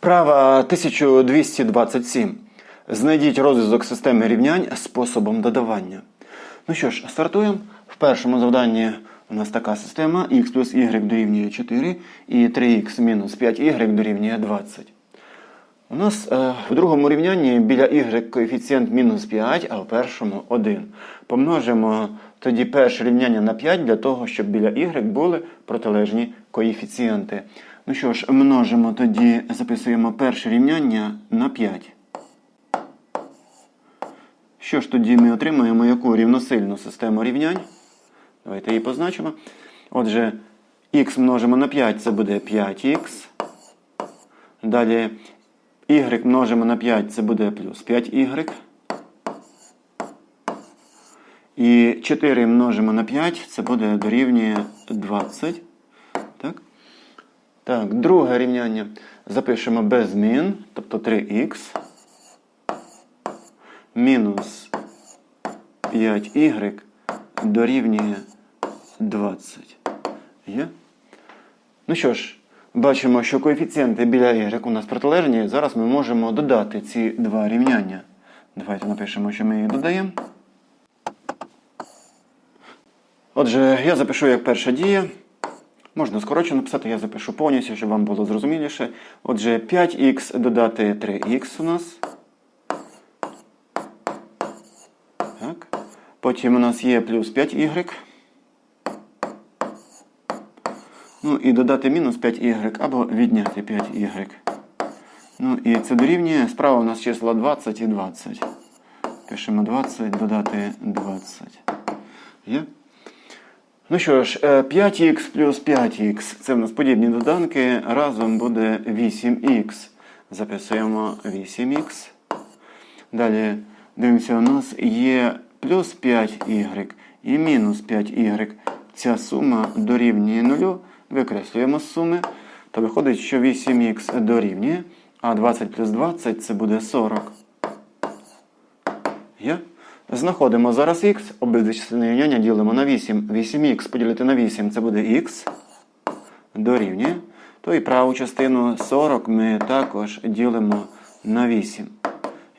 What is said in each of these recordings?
Вправа 1227. Знайдіть розв'язок системи рівнянь способом додавання. Ну що ж, стартуємо. В першому завданні у нас така система x плюс y дорівнює 4 і 3x мінус 5y дорівнює 20. У нас е, в другому рівнянні біля y коефіцієнт мінус 5, а в першому 1. Помножимо тоді перше рівняння на 5 для того, щоб біля y були протилежні коефіцієнти. Ну що ж, множимо тоді, записуємо перше рівняння на 5. Що ж тоді ми отримаємо яку рівносильну систему рівнянь? Давайте її позначимо. Отже, х множимо на 5, це буде 5х. Далі y множимо на 5, це буде плюс 5y. І 4 множимо на 5, це буде дорівнює 20. Так? Друге рівняння запишемо без змін, тобто 3х мінус 5y дорівнює 20. Є? Ну що ж, бачимо, що коефіцієнти біля y у нас протилежні. Зараз ми можемо додати ці два рівняння. Давайте напишемо, що ми їх додаємо. Отже, я запишу як перша дія. Можна скорочено написати, я запишу повністю, щоб вам було зрозуміліше. Отже, 5х додати 3х у нас. Так. Потім у нас є плюс 5y. Ну і додати мінус 5y або відняти 5y. Ну і це дорівнює. Справа у нас числа 20 і 20. Пишемо 20, додати 20. Є? Ну що ж, е, 5х плюс 5х. Це в нас подібні доданки. Разом буде 8х. Записуємо 8х. Далі дивимося, у нас є плюс 5y і мінус 5y. Ця сума дорівнює 0. Викреслюємо з суми. То виходить, що 8х дорівнює. А 20 плюс 20 це буде 40. Є? Знаходимо зараз х, обидві частини рівняння ділимо на 8. 8х поділити на 8 це буде х. Дорівнює. То і праву частину 40 ми також ділимо на 8.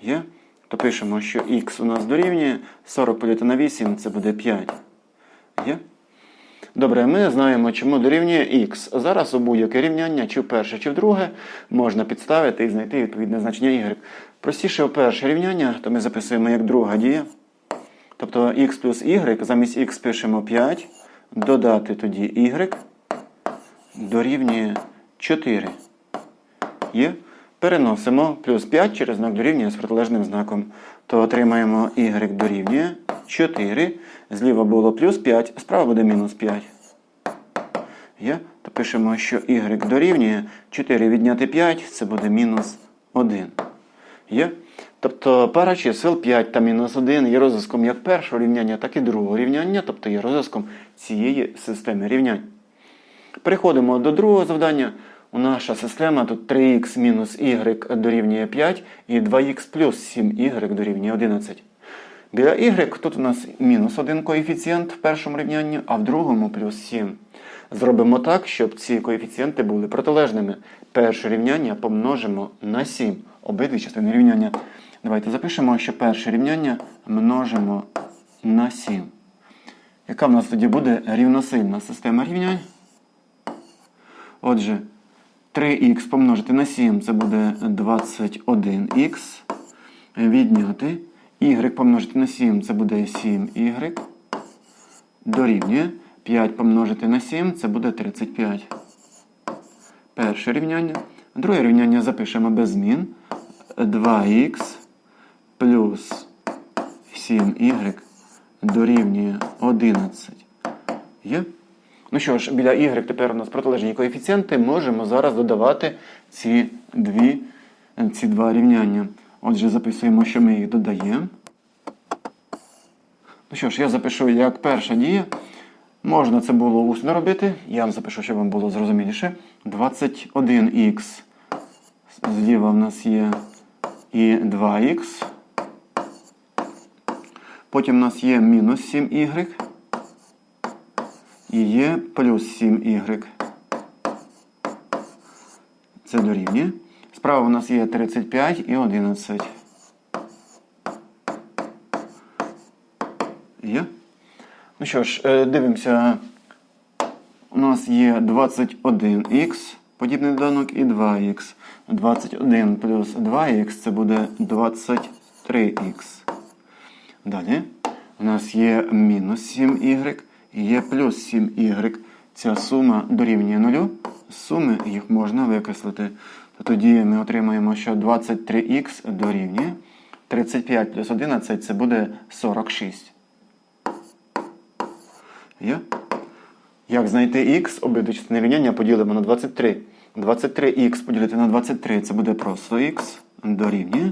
Є? То пишемо, що х у нас дорівнює. 40 поділити на 8 це буде 5. Є? Добре, ми знаємо, чому дорівнює х. Зараз у будь-яке рівняння, чи в перше, чи в друге, можна підставити і знайти відповідне значення y. Простіше у перше рівняння, то ми записуємо як друга дія. Тобто x плюс y, замість x пишемо 5, додати тоді y дорівнює 4. Є? Переносимо плюс 5 через знак дорівнює з протилежним знаком. То отримаємо y дорівнює 4. Зліва було плюс 5, справа буде мінус 5. Є? То пишемо, що y дорівнює 4 відняти 5, це буде мінус 1. Є? Тобто пара чисел 5 та мінус 1 є розв'язком як першого рівняння, так і другого рівняння, тобто є розв'язком цієї системи рівнянь. Переходимо до другого завдання. У наша система тут 3х мінус y дорівнює 5 і 2х плюс 7y дорівнює 11. Біля y тут у нас мінус 1 коефіцієнт в першому рівнянні, а в другому плюс 7. Зробимо так, щоб ці коефіцієнти були протилежними. Перше рівняння помножимо на 7. Обидві частини рівняння. Давайте запишемо, що перше рівняння множимо на 7. Яка в нас тоді буде рівносильна система рівнянь? Отже, 3х помножити на 7 це буде 21х. Відняти. Y помножити на 7 це буде 7y. Дорівнює. 5 помножити на 7 це буде 35. Перше рівняння. Друге рівняння запишемо без змін. 2х плюс 7y дорівнює 11. Є? Ну що ж, біля y тепер у нас протилежні коефіцієнти. Можемо зараз додавати ці, дві, ці два рівняння. Отже, записуємо, що ми їх додаємо. Ну що ж, я запишу як перша дія. Можна це було усно робити. Я вам запишу, щоб вам було зрозуміліше. 21х. Зліва в нас є і 2х. Потім у нас є мінус 7y. І є плюс 7y. Це дорівнює. Справа у нас є 35 і 11. Є? Ну що ж, е, дивимося. У нас є 21х, подібний доданок, і 2х. 21 плюс 2х це буде 23х. Далі у нас є мінус 7y і є плюс 7y. Ця сума дорівнює нулю. Суми їх можна викреслити. То тоді ми отримаємо, що 23х дорівнює 35 плюс 11 це буде 46. Є? Як знайти х, обидві частини рівняння поділимо на 23. 23х поділити на 23 це буде просто х дорівнює.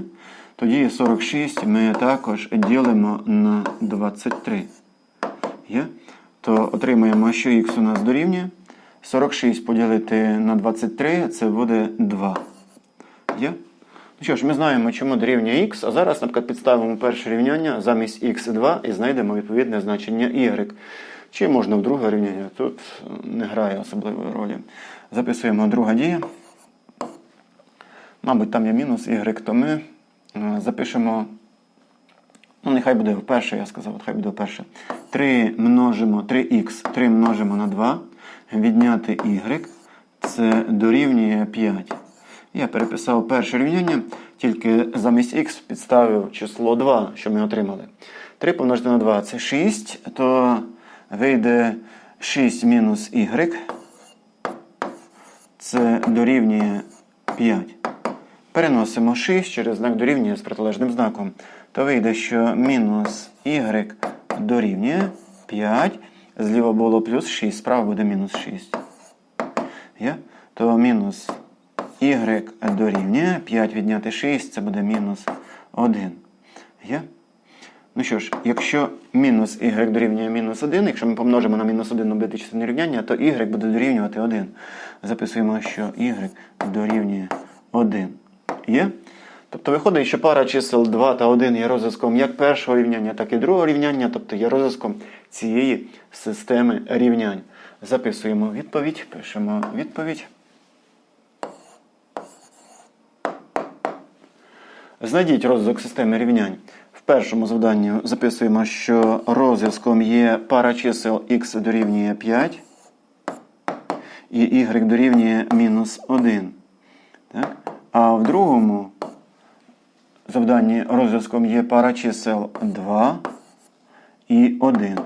Тоді 46 ми також ділимо на 23. Є? То отримаємо, що х у нас дорівнює. 46 поділити на 23 це буде 2. Є? Ну що ж, ми знаємо, чому дорівнює х, а зараз, наприклад, підставимо перше рівняння замість х2 і знайдемо відповідне значення y. Чи можна в друге рівняння? Тут не грає особливої ролі. Записуємо друга дія. Мабуть, там є мінус y, то ми запишемо. Ну, нехай буде вперше, я сказав, от хай буде вперше. 3 множимо 3х, 3 множимо на 2, відняти y, це дорівнює 5. Я переписав перше рівняння, тільки замість х підставив число 2, що ми отримали. 3 помножити на 2 це 6, то вийде 6 мінус y. Це дорівнює 5. Переносимо 6 через знак дорівнює з протилежним знаком. То вийде, що мінус y дорівнює 5. Зліва було плюс 6, справа буде мінус 6. Є? То мінус y дорівнює 5 відняти 6, це буде мінус 1. Є? Ну що ж, якщо мінус y дорівнює мінус 1, якщо ми помножимо на мінус 1 обидві частини рівняння, то y буде дорівнювати 1. Записуємо, що y дорівнює 1. Є? Тобто виходить, що пара чисел 2 та 1 є розв'язком як першого рівняння, так і другого рівняння, тобто є розв'язком цієї системи рівнянь. Записуємо відповідь, пишемо відповідь. Знайдіть розв'язок системи рівнянь. В першому завданні записуємо, що розв'язком є пара чисел x дорівнює 5 і y дорівнює мінус 1. Так? А в другому завданні розв'язком є пара чисел 2 і 1.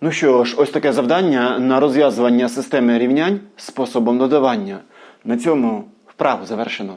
Ну що ж, ось таке завдання на розв'язування системи рівнянь способом додавання. На цьому вправу завершено.